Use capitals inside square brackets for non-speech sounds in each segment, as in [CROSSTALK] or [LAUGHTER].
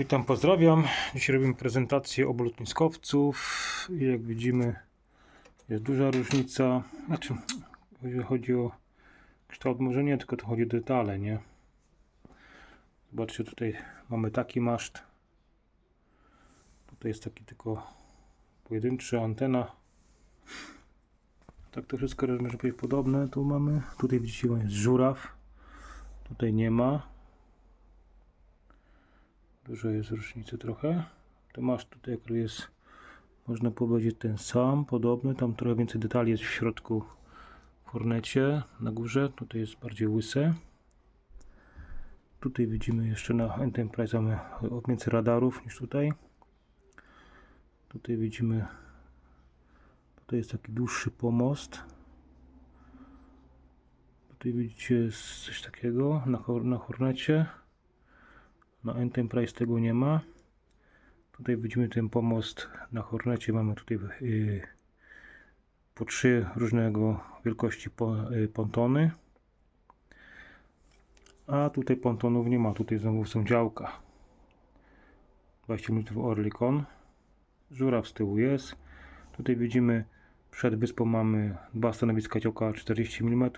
Witam, pozdrawiam. Dzisiaj robimy prezentację obu lotniskowców i jak widzimy jest duża różnica. Znaczy, jeżeli chodzi o kształt, może nie, tylko to chodzi o detale, nie? Zobaczcie, tutaj mamy taki maszt. Tutaj jest taki tylko pojedynczy antena. Tak to wszystko może powiedzieć, podobne. Tu mamy, tutaj widzicie, jest żuraw. Tutaj nie ma. Dużo jest różnicy trochę. To masz tutaj, który jest, można powiedzieć, ten sam, podobny. Tam trochę więcej detali jest w środku w Hornecie, na górze. Tutaj jest bardziej łyse. Tutaj widzimy jeszcze na Enterprise mamy więcej radarów niż tutaj. Tutaj widzimy, tutaj jest taki dłuższy pomost. Tutaj widzicie coś takiego na, na Hornecie. Na Enterprise tego nie ma. Tutaj widzimy ten pomost na Hornecie. Mamy tutaj yy, po trzy różnego wielkości po, yy, pontony. A tutaj pontonów nie ma. Tutaj znowu są działka. 20 metrów Orlikon. Żuraw z tyłu jest. Tutaj widzimy przed wyspą mamy dwa stanowiska działka 40 mm.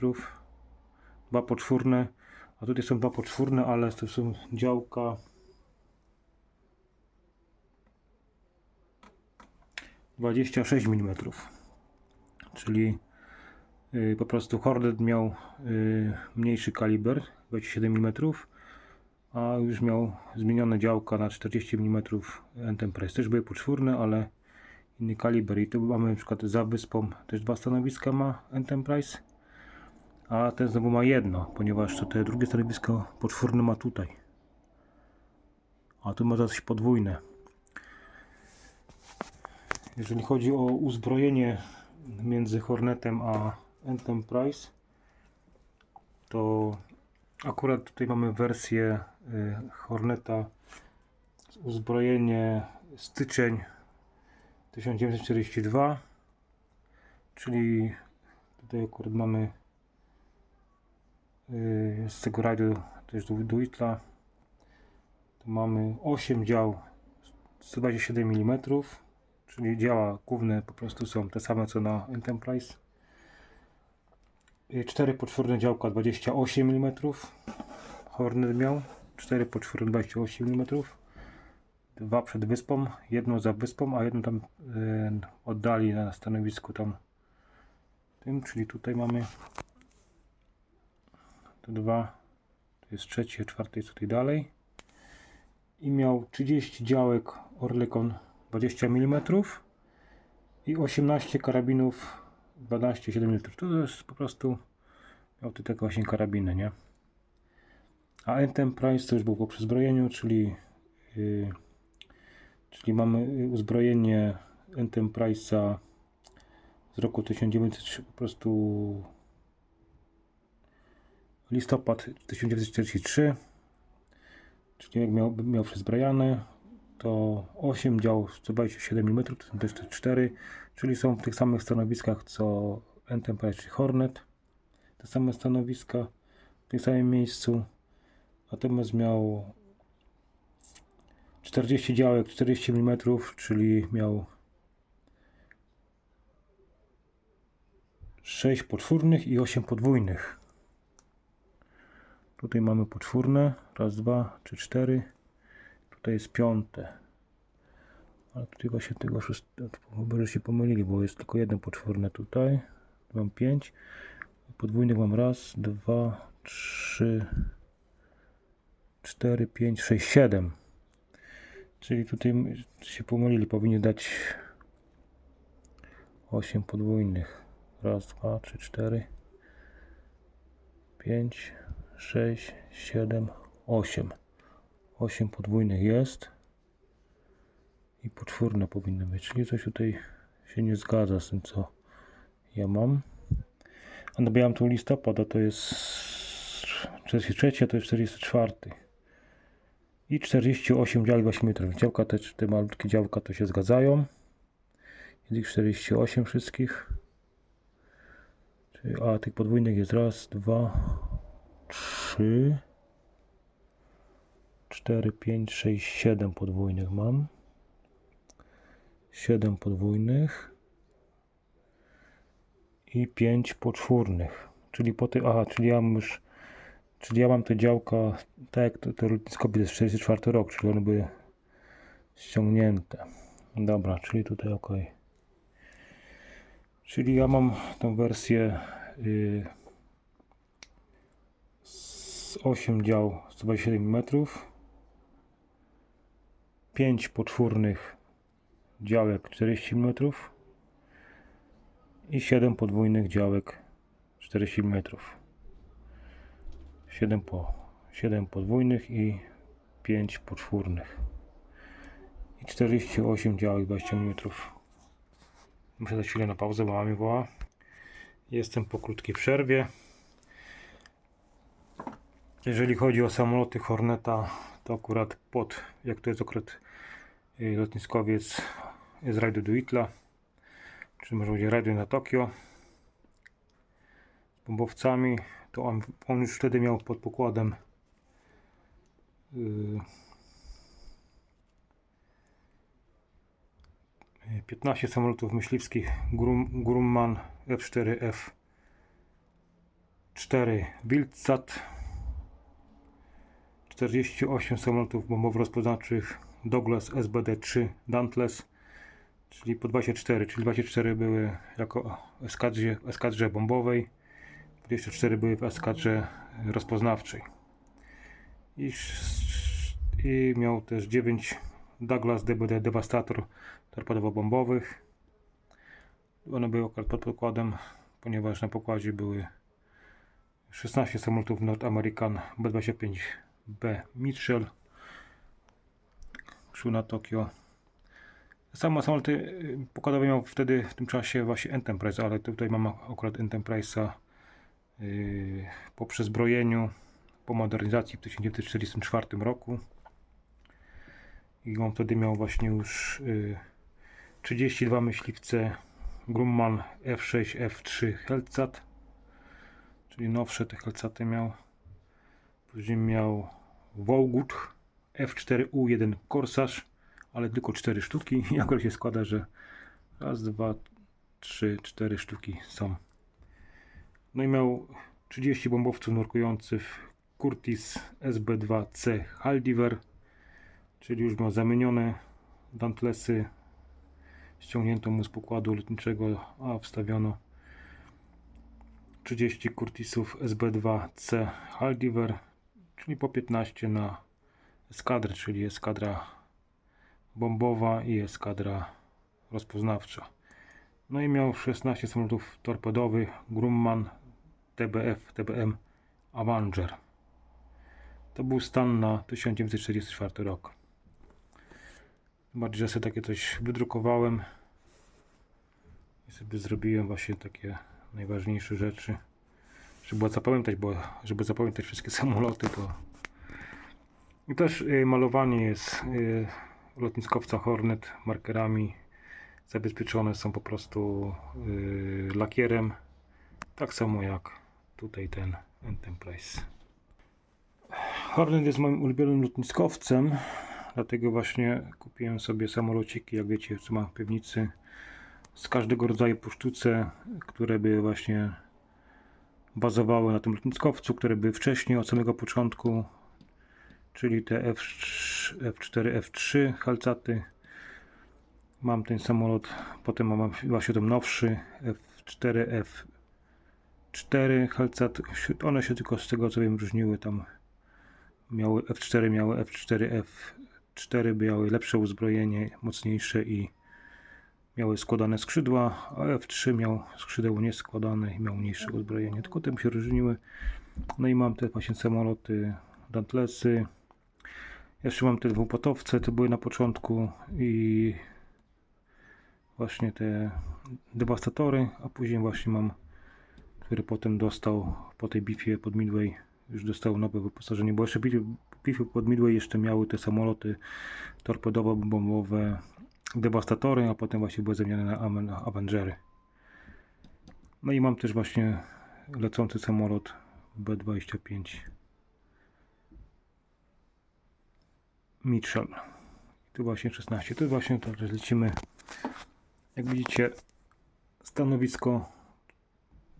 Dwa poczwórne. A tutaj są dwa poczwórne, ale to są działka 26 mm. Czyli y, po prostu Hornet miał y, mniejszy kaliber 27 mm, a już miał zmienione działka na 40 mm Enterprise. Też były poczwórne, ale inny kaliber. I tu mamy na przykład za wyspą też dwa stanowiska ma Enterprise a ten znowu ma jedno, ponieważ to te drugie stanowisko poczwórne ma tutaj. A tu ma coś podwójne. Jeżeli chodzi o uzbrojenie między Hornetem a Enterprise, to akurat tutaj mamy wersję y, Horneta uzbrojenie styczeń 1942 czyli tutaj akurat mamy z tego rajdu też do Duitla tu mamy 8 dział 127 mm czyli działa główne po prostu są te same co na Enterprise. 4 poczwórne działka 28 mm Hornet miał 4 poczwórne 28 mm dwa przed wyspą, jedno za wyspą, a jedno tam yy, oddali na stanowisku tam. Tym, czyli tutaj mamy to dwa, to jest trzecie, czwarte jest tutaj dalej. I miał 30 działek Orlikon 20 mm i 18 karabinów 12,7 mm. To jest po prostu miał tutaj tylko właśnie karabiny, nie? A Enterprise to już było po przezbrojeniu, czyli yy, czyli mamy uzbrojenie Enterprise'a z roku 1900 po prostu listopad 1943 czyli jak miał, miał przezbrojane to 8 dział 127 mm to te 4 czyli są w tych samych stanowiskach co Enterprise czy Hornet. Te same stanowiska w tym samym miejscu. Natomiast miał 40 działek 40 mm czyli miał 6 poczwórnych i 8 podwójnych Tutaj mamy poczwórne. Raz, dwa, trzy, cztery. Tutaj jest piąte. Ale tutaj właśnie tego szóstego, chyba się pomylili, bo jest tylko jedno poczwórne tutaj. Mam pięć. Podwójnych mam raz, dwa, trzy, cztery, pięć, sześć, siedem. Czyli tutaj się pomylili. Powinni dać osiem podwójnych. Raz, dwa, trzy, cztery, pięć, 6, 7, 8. 8 podwójnych jest. I poczwórne powinny być. Czyli coś tutaj się nie zgadza z tym, co ja mam. A nabijam tu listopada, to jest 43, to jest 44. I 48 działek 8 metrów. Działka te, te malutkie działka to się zgadzają. Jest ich 48 wszystkich. A tych podwójnych jest raz, dwa, trzy, 4, 5, 6, 7 podwójnych mam. 7 podwójnych i 5 poczwórnych. Czyli po ty, aha, czyli ja mam już, czyli ja mam te działka, tak jak to, to lotnisko jest 44 rok, czyli one były ściągnięte. Dobra, czyli tutaj ok. Czyli ja mam tą wersję y, z 8 dział 127 metrów, 5 poczwórnych działek 40 metrów i 7 podwójnych działek 40 metrów. 7 po 7 podwójnych i 5 poczwórnych. I 48 działek 20 metrów. Muszę dać chwilę na pauzę, bo mamy woła. Jestem po krótkiej przerwie. Jeżeli chodzi o samoloty Horneta, to akurat pod, jak to jest akurat y, lotniskowiec z rajdu do Itla, czy może będzie rajdu na Tokio. Z bombowcami, to on, on już wtedy miał pod pokładem y, 15 samolotów myśliwskich Grum, Grumman F4F 4 Wildsat 48 samolotów bombowo-rozpoznawczych Douglas SBD-3 Dauntless czyli po 24, czyli 24 były jako eskadrze, eskadrze bombowej 24 były w eskadrze rozpoznawczej i, i miał też 9 Douglas DBD Devastator torpedowo-bombowych. One były akurat pod pokładem, ponieważ na pokładzie były 16 samolotów North American B-25B Mitchell. Na Tokio. Same samoloty y, pokładowe miał wtedy w tym czasie właśnie Enterprise, ale tutaj mam akurat Enterprise'a yy, po przezbrojeniu, po modernizacji w 1944 roku. I on wtedy miał właśnie już y, 32 myśliwce Grumman F6, F3 Hellcat, czyli nowsze te Hellcaty miał. Później miał Wołgut F4U1 Corsage, ale tylko 4 sztuki. [LAUGHS] I akurat się składa, że raz, dwa, trzy, cztery sztuki są. No i miał 30 bombowców nurkujących Curtis SB2C Haldiver, czyli już miał zamienione Dauntlessy ściągnięto mu z pokładu lotniczego, a wstawiono 30 Curtisów SB2C Haldiver, czyli po 15 na eskadrę, czyli eskadra bombowa i eskadra rozpoznawcza. No i miał 16 samolotów torpedowych Grumman TBF, TBM Avenger. To był stan na 1944 rok. Bardziej, że sobie takie coś wydrukowałem i sobie zrobiłem właśnie takie najważniejsze rzeczy. Żeby zapamiętać, bo żeby zapamiętać wszystkie [LAUGHS] samoloty, to i też y, malowanie jest y, lotniskowca Hornet markerami zabezpieczone są po prostu y, lakierem. Tak samo jak tutaj ten Enterprise. Hornet jest moim ulubionym lotniskowcem. Dlatego właśnie kupiłem sobie samolociki, jak wiecie, co mam w piwnicy. Z każdego rodzaju po sztuce, które by właśnie bazowały na tym lotniskowcu, które były wcześniej od samego początku, czyli te F3, F4, F3 halcaty. Mam ten samolot, potem mam właśnie ten nowszy F4, F4 halcat. One się tylko z tego co wiem różniły tam. Miały F4, miały F4, F4 miały lepsze uzbrojenie, mocniejsze i miały składane skrzydła, a F3 miał skrzydeł nieskładane i miał mniejsze uzbrojenie. Tylko tym się różniły. No i mam te właśnie samoloty Dauntlessy. Jeszcze mam te dwupotowce, to były na początku i właśnie te dewastatory, a później właśnie mam, który potem dostał po tej bitwie pod Midway, już dostał nowe wyposażenie, bo jeszcze bitwy pod Midway jeszcze miały te samoloty torpedowo-bombowe dewastatory, a potem właśnie były zamienione na Avengery. No i mam też właśnie lecący samolot B-25. Mitchell. Tu właśnie 16. Tu właśnie także lecimy. Jak widzicie, stanowisko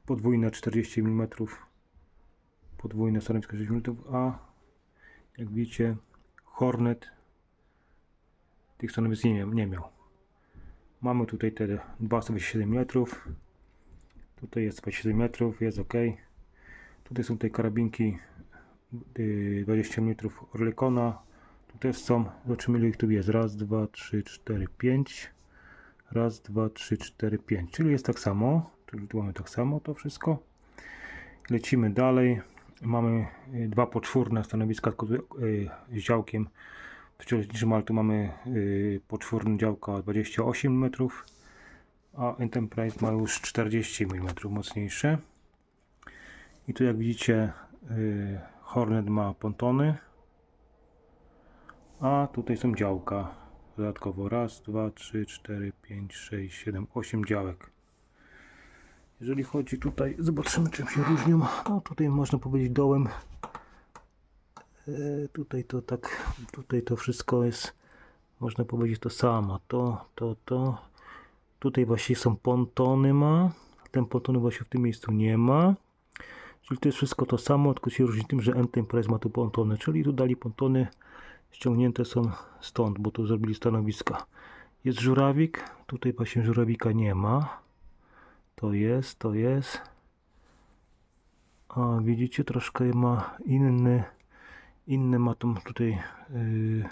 podwójne 40 mm. Podwójne stanowisko 60 mm, a jak widzicie, Hornet tych stanowisk nie, nie miał. Mamy tutaj te dwa 127 metrów. Tutaj jest 27 metrów, jest ok. Tutaj są te karabinki y, 20 mm Orlikona. Tu też są, zobaczymy ile ich tu jest. Raz, dwa, trzy, cztery, pięć. Raz, dwa, trzy, cztery, pięć. Czyli jest tak samo. Czyli tu mamy tak samo to wszystko. Lecimy dalej. Mamy y, dwa poczwórne stanowiska tu, y, z działkiem wcieleczniczym, ale tu mamy y, poczwórne działka 28 metrów, a Enterprise ma już 40 mm mocniejsze. I tu jak widzicie y, Hornet ma pontony, a tutaj są działka. Dodatkowo raz, dwa, trzy, cztery, pięć, sześć, siedem, osiem działek. Jeżeli chodzi tutaj, zobaczymy czym się różnią. No tutaj można powiedzieć dołem. E, tutaj to tak, tutaj to wszystko jest, można powiedzieć to samo. To, to, to. Tutaj właśnie są pontony ma. Ten pontony właśnie w tym miejscu nie ma. Czyli to jest wszystko to samo, tylko się różni tym, że Enterprise ma tu pontony. Czyli tu dali pontony, ściągnięte są stąd, bo tu zrobili stanowiska. Jest żurawik, tutaj właśnie żurawika nie ma. To jest, to jest. A widzicie, troszkę ma inny, inny ma tą tutaj yy,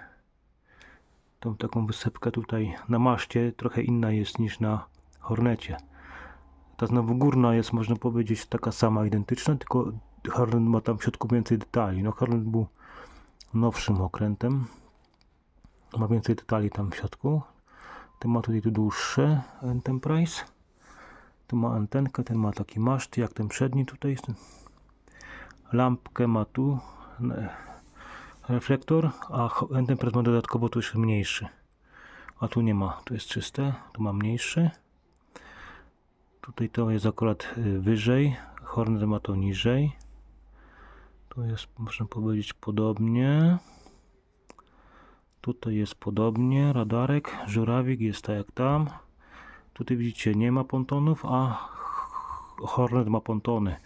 tą taką wysepkę tutaj na maszcie, trochę inna jest niż na Hornecie. Ta znowu górna jest, można powiedzieć, taka sama, identyczna, tylko Hornet ma tam w środku więcej detali. No Hornet był nowszym okrętem. Ma więcej detali tam w środku. Ten ma tutaj tu dłuższe Enterprise. Tu ma antenkę, ten ma taki maszt, jak ten przedni tutaj. Lampkę ma tu reflektor, a Enterprise ma dodatkowo tu jeszcze mniejszy. A tu nie ma, tu jest czyste, tu ma mniejszy. Tutaj to jest akurat y, wyżej, Hornet ma to niżej. Tu jest, można powiedzieć, podobnie. Tutaj jest podobnie, radarek, żurawik jest tak jak tam. Tutaj widzicie, nie ma pontonów, a Hornet ma pontony.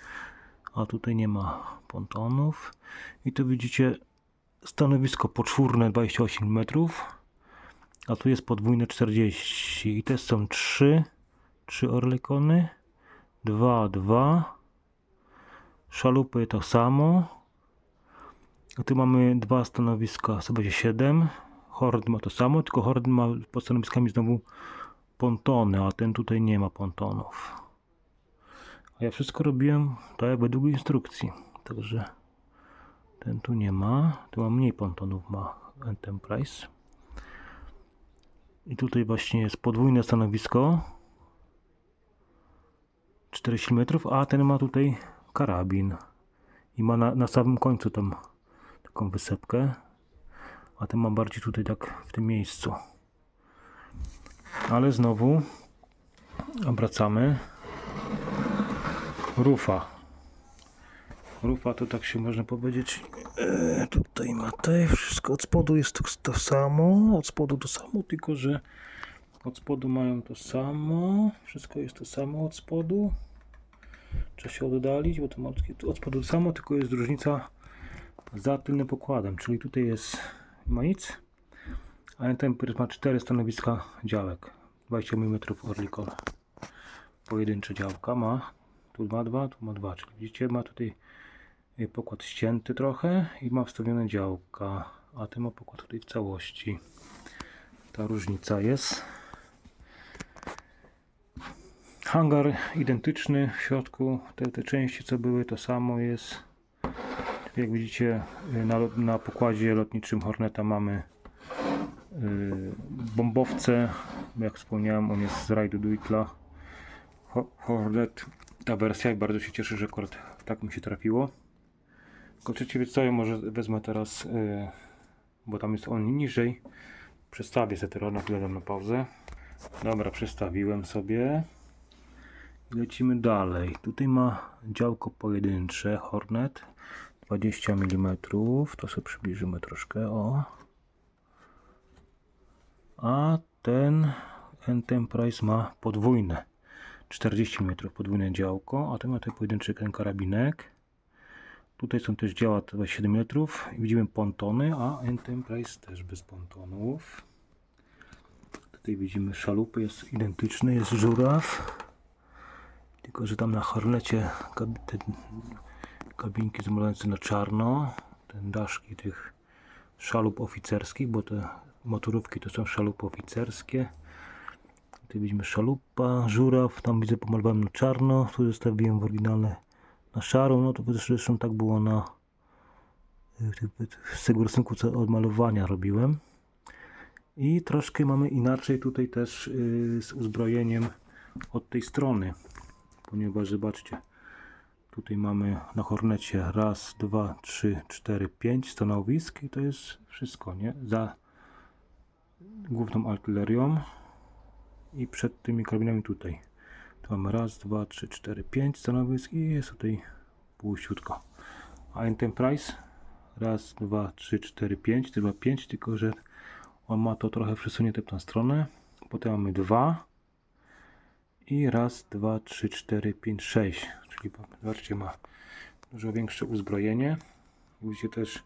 A tutaj nie ma pontonów. I tu widzicie stanowisko poczwórne 28 metrów. A tu jest podwójne 40. I te są trzy, trzy orlikony. Dwa, dwa. Szalupy to samo. A tu mamy dwa stanowiska, sobie będzie 7. Hord ma to samo, tylko Hord ma pod stanowiskami znowu pontony, a ten tutaj nie ma pontonów. A ja wszystko robiłem tak jak według instrukcji. Także ten tu nie ma. Tu ma mniej pontonów, ma Enterprise. I tutaj właśnie jest podwójne stanowisko. 40 metrów, a ten ma tutaj karabin. I ma na, na samym końcu tam taką wysepkę. A ten ma bardziej tutaj tak w tym miejscu. Ale znowu obracamy. Rufa. Rufa to tak się można powiedzieć. E, tutaj ma te, wszystko od spodu jest to, to samo. Od spodu to samo, tylko że od spodu mają to samo. Wszystko jest to samo od spodu. Trzeba się oddalić, bo to ma od- od spodu to samo, tylko jest różnica za tylnym pokładem. Czyli tutaj jest ma nic. A ten ma 4 stanowiska działek. 20 mm Orlikon. Pojedyncze działka ma. Tu ma 2, tu ma 2. Czyli widzicie, ma tutaj pokład ścięty trochę i ma wstawione działka. A ten ma pokład tutaj w całości. Ta różnica jest. Hangar identyczny w środku. Te, te części co były to samo jest. Jak widzicie na, na pokładzie lotniczym Horneta mamy y, bombowce. Jak wspomniałem, on jest z rajdu Duitla. Ho- Hornet, ta wersja i bardzo się cieszę, że akurat tak mi się trafiło. Co, ja może wezmę teraz, y, bo tam jest on niżej. Przestawię sobie teraz na chwilę na pauzę. Dobra, przestawiłem sobie. I lecimy dalej. Tutaj ma działko pojedyncze Hornet 20 mm. To sobie przybliżymy troszkę. O. A ten Enterprise ma podwójne 40 mm podwójne działko, a ten ma tutaj pojedynczy ten karabinek. Tutaj są też działa 27 metrów. Widzimy pontony, a Enterprise też bez pontonów. Tutaj widzimy szalupy, jest identyczny, jest żuraw. Tylko, że tam na Hornecie kab- te kabinki zamalowane na czarno. Ten daszki tych szalup oficerskich, bo te motorówki to są szalupy oficerskie. Tutaj widzimy szalupa, żuraw, tam widzę pomalowałem na czarno, tu zostawiłem w oryginale na szarą, no to zresztą tak było na z tego rysunku co od malowania robiłem. I troszkę mamy inaczej tutaj też y, z uzbrojeniem od tej strony, ponieważ zobaczcie, tutaj mamy na Hornecie raz, dwa, trzy, cztery, pięć stanowisk i to jest wszystko, nie? Za główną artylerią i przed tymi karabinami tutaj. Mamy raz, dwa, trzy, cztery, pięć stanowisk i jest tutaj półściutko. A Enterprise raz, dwa, trzy, cztery, pięć, chyba pięć, tylko że on ma to trochę przesunięte w tę stronę. Potem mamy dwa i raz, dwa, trzy, cztery, pięć, sześć. Czyli zobaczcie, ma dużo większe uzbrojenie. Widzicie też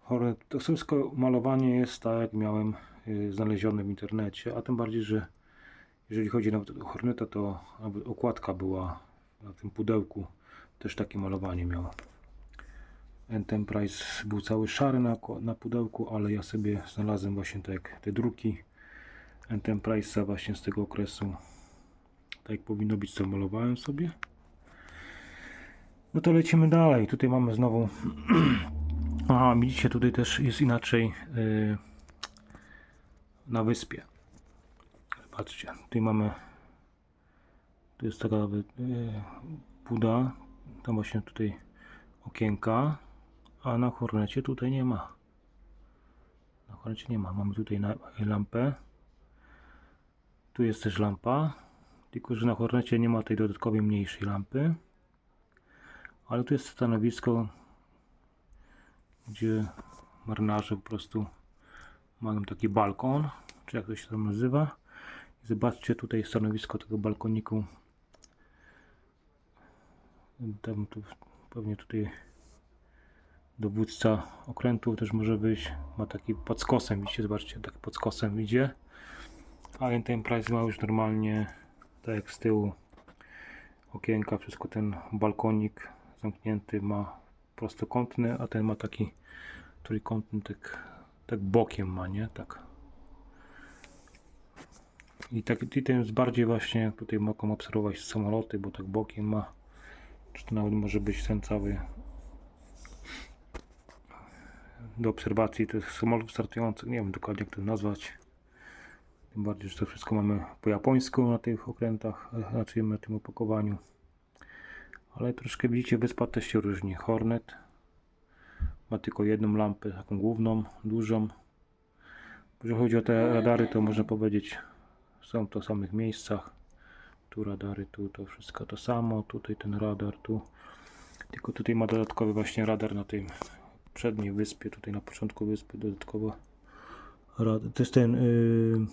chore, to wszystko malowanie jest tak jak miałem y, znalezione w internecie, a tym bardziej, że jeżeli chodzi nawet o Horneta, to okładka była na tym pudełku. Też takie malowanie miała. Enterprise był cały szary na, na pudełku, ale ja sobie znalazłem właśnie te, te druki Enterprise'a właśnie z tego okresu. Tak jak powinno być, co malowałem sobie. No to lecimy dalej. Tutaj mamy znowu. [CLEARS THROAT] Aha, widzicie, tutaj też jest inaczej yy, na wyspie. Patrzcie, tutaj mamy. Tu jest taka yy, buda. Tam właśnie tutaj okienka. A na Hornecie tutaj nie ma. Na Hornecie nie ma. Mamy tutaj na, lampę. Tu jest też lampa. Tylko, że na Hornecie nie ma tej dodatkowej mniejszej lampy. Ale tu jest stanowisko, gdzie marynarze po prostu mają taki balkon, czy jak to się tam nazywa. Zobaczcie tutaj stanowisko tego balkoniku. Tam tu pewnie tutaj dowódca okrętu też może być. Ma taki pod skosem, widzicie, zobaczcie, tak pod skosem idzie. A Enterprise ma już normalnie, tak jak z tyłu okienka, wszystko ten balkonik zamknięty ma prostokątny, a ten ma taki trójkątny, tak, tak bokiem ma, nie? Tak. I tak i ten jest bardziej właśnie, tutaj mogą obserwować samoloty, bo tak bokiem ma. Czy to nawet może być ten cały do obserwacji tych samolotów startujących, nie wiem dokładnie jak to nazwać. Tym bardziej, że to wszystko mamy po japońsku na tych okrętach, e, znaczy na tym opakowaniu. Ale troszkę widzicie, wyspa też się różni. Hornet ma tylko jedną lampę, taką główną, dużą. Jeżeli chodzi o te radary, to można powiedzieć, są to w samych miejscach. Tu radary, tu to wszystko to samo. Tutaj ten radar, tu. Tylko tutaj ma dodatkowy właśnie radar na tej przedniej wyspie, tutaj na początku wyspy dodatkowo radar. To jest ten yy,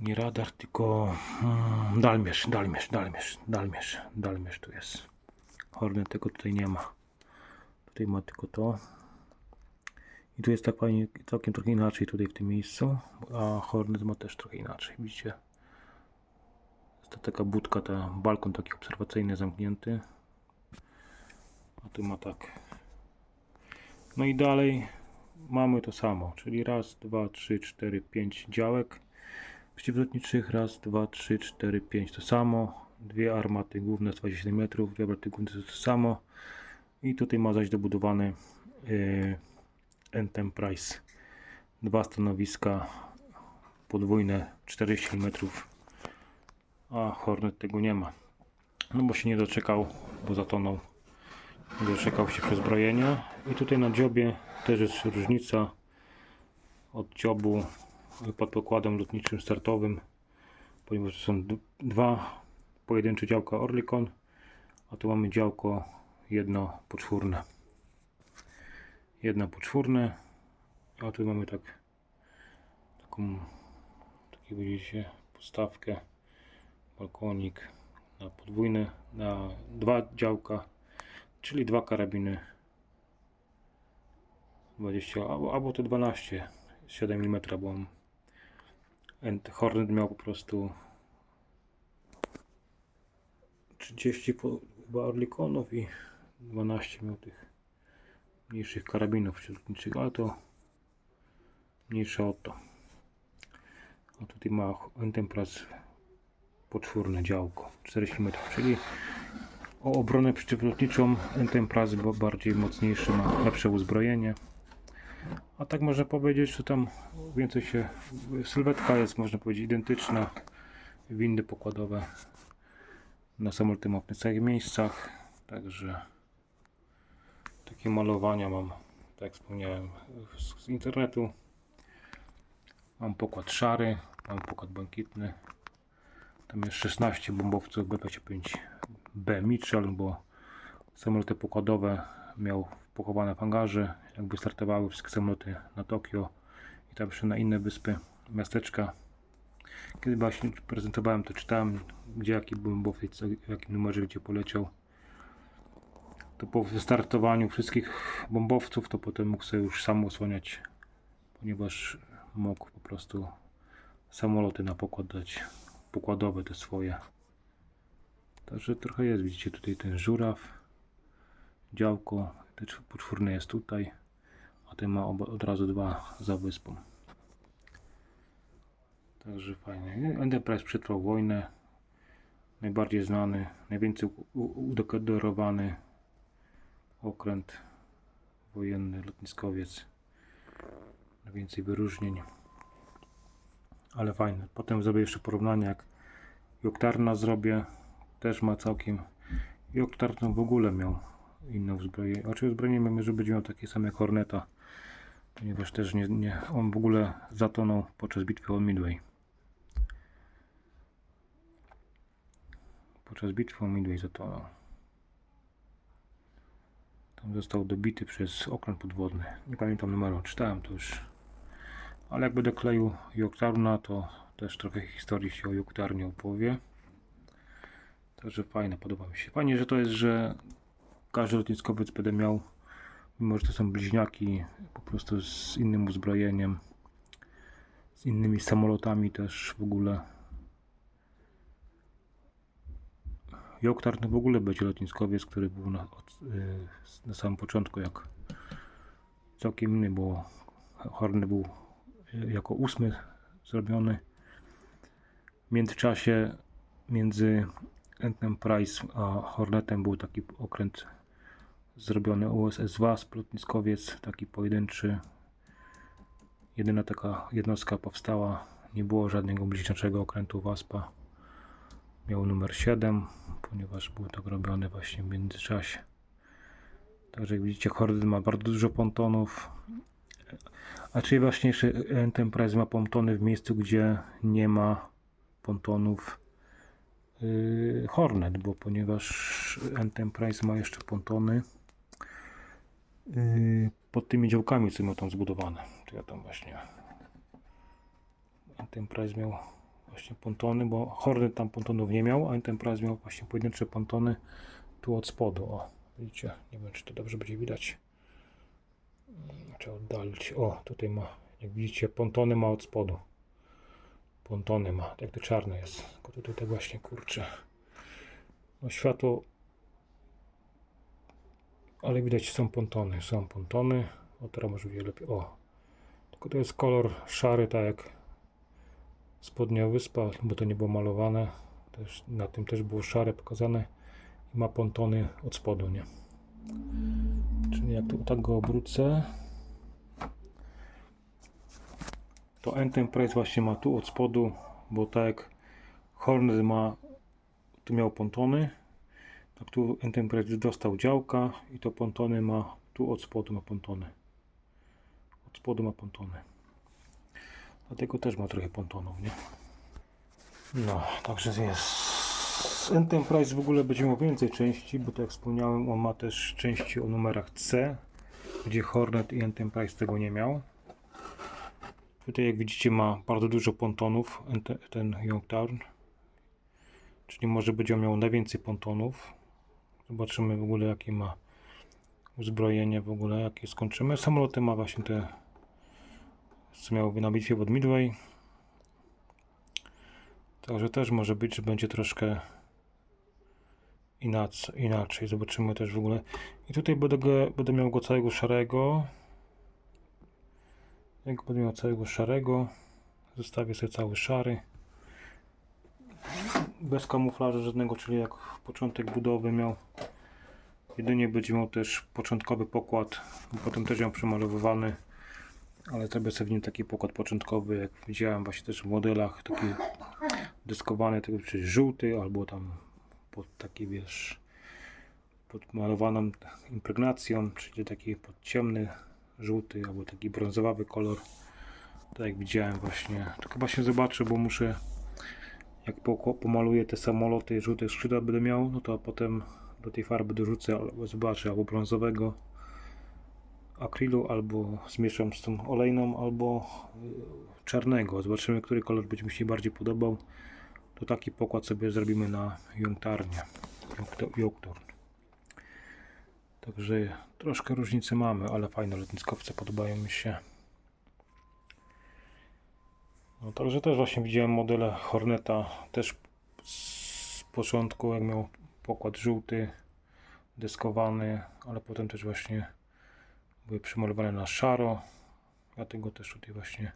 nie radar, tylko mm, dalmierz, dalmierz, dalmierz, dalmierz, dalmierz tu jest. Hornet tego tutaj nie ma. Tutaj ma tylko to. I tu jest tak fajnie, całkiem trochę inaczej tutaj w tym miejscu, a Hornet ma też trochę inaczej, widzicie? Jest to taka budka, ta balkon taki obserwacyjny zamknięty. A tu ma tak. No i dalej mamy to samo, czyli raz, dwa, trzy, cztery, pięć działek przeciwlotniczych. Raz, dwa, trzy, cztery, pięć to samo. Dwie armaty główne 27 metrów, dwie armaty główne to samo. I tutaj ma zaś dobudowane yy, Enterprise. Dwa stanowiska podwójne 40 metrów. A Hornet tego nie ma. No bo się nie doczekał, bo zatonął. Nie doczekał się przezbrojenia. I tutaj na dziobie też jest różnica od dziobu pod pokładem lotniczym startowym, ponieważ są dwa pojedyncze działka Orlikon, a tu mamy działko jedno poczwórne. Jedno poczwórne, a tu mamy tak taką, taki widzicie, postawkę, balkonik na podwójny, na dwa działka, czyli dwa karabiny. 20 albo, albo te 12 7 mm, bo Hornet miał po prostu 30 po- chyba Orlikonów i 12 miał tych mniejszych karabinów średniczych, ale to mniejsze o to. A tutaj ma Enterprise poczwórne działko 40 metrów, czyli o obronę przeciwlotniczą Enterprise bardziej mocniejszy, ma lepsze uzbrojenie. A tak można powiedzieć, że tam więcej się. Sylwetka jest, można powiedzieć, identyczna. Windy pokładowe na samoloty w tych miejscach. Także takie malowania mam, tak jak wspomniałem, z, internetu. Mam pokład szary, mam pokład błękitny. Tam jest 16 bombowców B-25B Mitchell, bo samoloty pokładowe miał pochowane w hangarze. Jakby startowały wszystkie samoloty na Tokio i tam jeszcze na inne wyspy, miasteczka. Kiedy właśnie prezentowałem, to czytałem, gdzie jaki co- w jakim numerze gdzie poleciał. To po wystartowaniu wszystkich bombowców, to potem mógł sobie już sam osłaniać, ponieważ mógł po prostu samoloty na pokład dać, pokładowe te swoje. Także trochę jest, widzicie tutaj ten żuraw, działko, te czw- poczwórne jest tutaj, a ten ma od razu dwa za wyspą. Także fajnie. Enterprise przetrwał wojnę. Najbardziej znany, najwięcej udekorowany okręt wojenny, lotniskowiec. Najwięcej wyróżnień. Ale fajne. Potem zrobię jeszcze porównanie jak Joktarna zrobię. Też ma całkiem. Joktarn w ogóle miał inne uzbrojenie. Oczywiście uzbrojenie mamy, że będzie miał takie same jak Horneta. Ponieważ też nie, nie, on w ogóle zatonął podczas bitwy o Midway. Podczas bitwy o Midway zatonął. Tam został dobity przez okręt podwodny. Nie pamiętam numeru, czytałem to już. Ale jak będę kleił Joktarna, to też trochę historii się o Joktarnie opowie. Także fajne, podoba mi się. Fajnie, że to jest, że każdy lotniskowiec będę miał, mimo że to są bliźniaki, po prostu z innym uzbrojeniem, z innymi samolotami też w ogóle. Joktarn w ogóle będzie lotniskowiec, który był na, od, y, na samym początku jak całkiem inny, bo Horny był y, jako ósmy zrobiony. W międzyczasie między Enterprise a Hornetem był taki okręt zrobiony USS WASP, lotniskowiec, taki pojedynczy. Jedyna taka jednostka powstała, nie było żadnego bliźniaczego okrętu WASPa. Miał numer 7, ponieważ był tak robiony właśnie w międzyczasie. Także jak widzicie, Hornet ma bardzo dużo pontonów. A czyli właśnie jeszcze Enterprise ma pontony w miejscu, gdzie nie ma pontonów yy, Hornet, bo ponieważ Enterprise ma jeszcze pontony yy, pod tymi działkami, co miał tam zbudowane. To ja tam właśnie Enterprise miał właśnie pontony, bo Hornet tam pontonów nie miał, a Enterprise miał właśnie pojedyncze pontony tu od spodu. O, widzicie? Nie wiem, czy to dobrze będzie widać. Trzeba oddalić. O, tutaj ma, jak widzicie, pontony ma od spodu. Pontony ma, jak to czarne jest. Tylko tutaj tak właśnie kurczę. No światło. Ale widać są pontony, są pontony. O teraz może wiele lepiej. O. Tylko to jest kolor szary, tak jak spodnia wyspa, bo to nie było malowane. Też, na tym też było szare pokazane. I ma pontony od spodu, nie? Czyli jak tu tak go obrócę, to Enterprise właśnie ma tu od spodu, bo tak Hornet ma, tu miał pontony, tak tu Enterprise dostał działka i to pontony ma, tu od spodu ma pontony. Od spodu ma pontony. Dlatego też ma trochę pontonów, nie? No, także jest. Enterprise w ogóle będzie miał więcej części, bo tak jak wspomniałem, on ma też części o numerach C, gdzie Hornet i Enterprise tego nie miał. Tutaj jak widzicie ma bardzo dużo pontonów ten, Youngtown. Czyli może będzie miał najwięcej pontonów. Zobaczymy w ogóle jakie ma uzbrojenie w ogóle, jakie skończymy. Samoloty ma właśnie te, co miały na bitwie pod Midway. Także też może być, że będzie troszkę inaczej. Zobaczymy też w ogóle. I tutaj będę, będę miał go całego szarego. Jak będę miał całego szarego, zostawię sobie cały szary. Bez kamuflażu żadnego, czyli jak początek budowy miał. Jedynie będzie miał też początkowy pokład, potem też ją przemalowywany, ale zrobię sobie w nim taki pokład początkowy, jak widziałem właśnie też w modelach, taki deskowany, taki czy żółty, albo tam pod taki wiesz, pod malowaną impregnacją, czyli taki pod ciemny, żółty, albo taki brązowawy kolor. Tak jak widziałem właśnie, tylko właśnie zobaczę, bo muszę jak po- pomaluję te samoloty, żółte skrzydła będę miał, no to potem do tej farby dorzucę, albo zobaczę, albo brązowego akrylu, albo zmieszam z tą olejną, albo y, czarnego. Zobaczymy, który kolor będzie mi się bardziej podobał. To taki pokład sobie zrobimy na Jungtarnie. Jungtorn. Także troszkę różnicy mamy, ale fajne lotniskowce podobają mi się. No, także też właśnie widziałem modele Horneta też z początku jak miał pokład żółty, deskowany, ale potem też właśnie były przemalowane na szaro. Dlatego też tutaj właśnie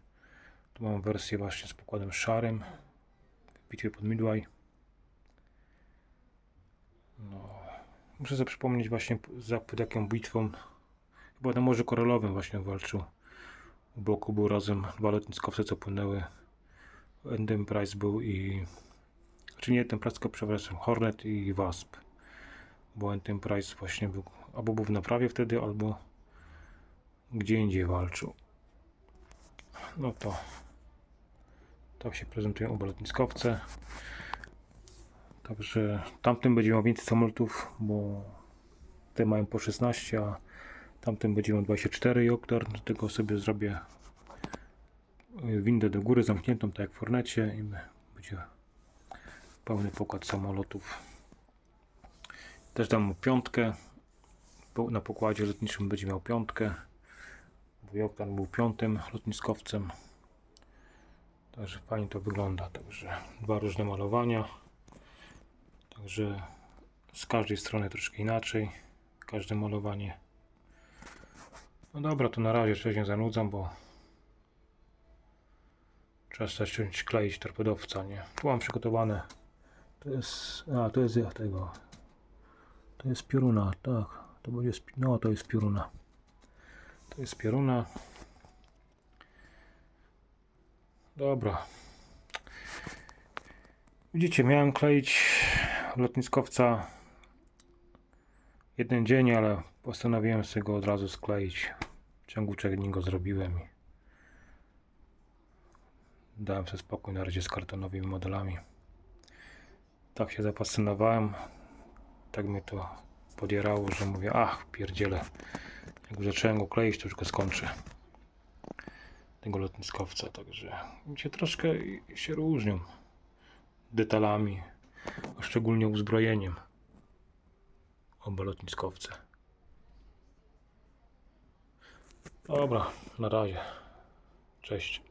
tu mam wersję właśnie z pokładem szarym w bitwie pod Midway. No, muszę sobie przypomnieć właśnie za pod jaką bitwą chyba na Morzu Koralowym właśnie walczył. U boku był razem dwa lotniskowce, co płynęły. Enterprise był i... Czy nie Enterprise, tylko przepraszam, Hornet i Wasp. Bo Enterprise właśnie był, albo był w naprawie wtedy, albo gdzie indziej walczył. No to tak się prezentują oba lotniskowce. Także tamtym będzie miał więcej samolotów, bo te mają po 16, a tamtym będzie miał 24 Joktor. Do tego sobie zrobię windę do góry zamkniętą, tak jak w Fornecie i będzie pełny pokład samolotów. Też dam mu piątkę. Na pokładzie lotniczym będzie miał piątkę. Bo Joktan był piątym lotniskowcem. Także fajnie to wygląda. Także dwa różne malowania. Także z każdej strony troszkę inaczej. Każde malowanie. No dobra, to na razie się zanudzam, bo trzeba zacząć kleić torpedowca, nie? Tu mam przygotowane. To jest. A, to jest ja tego. To jest pioruna, tak. To będzie. No, to jest pioruna. To jest pioruna. Dobra. Widzicie, miałem kleić lotniskowca jeden dzień, ale postanowiłem sobie go od razu skleić. W ciągu trzech dni go zrobiłem i dałem sobie spokój na razie z kartonowymi modelami. Tak się zapasynowałem, tak mnie to podjerało, że mówię, ach, pierdziele. Jak zacząłem go kleić, to już go skończę. Tego lotniskowca, także się troszkę się różnią detalami, a szczególnie uzbrojeniem oba lotniskowce. Dobra, na razie. Cześć.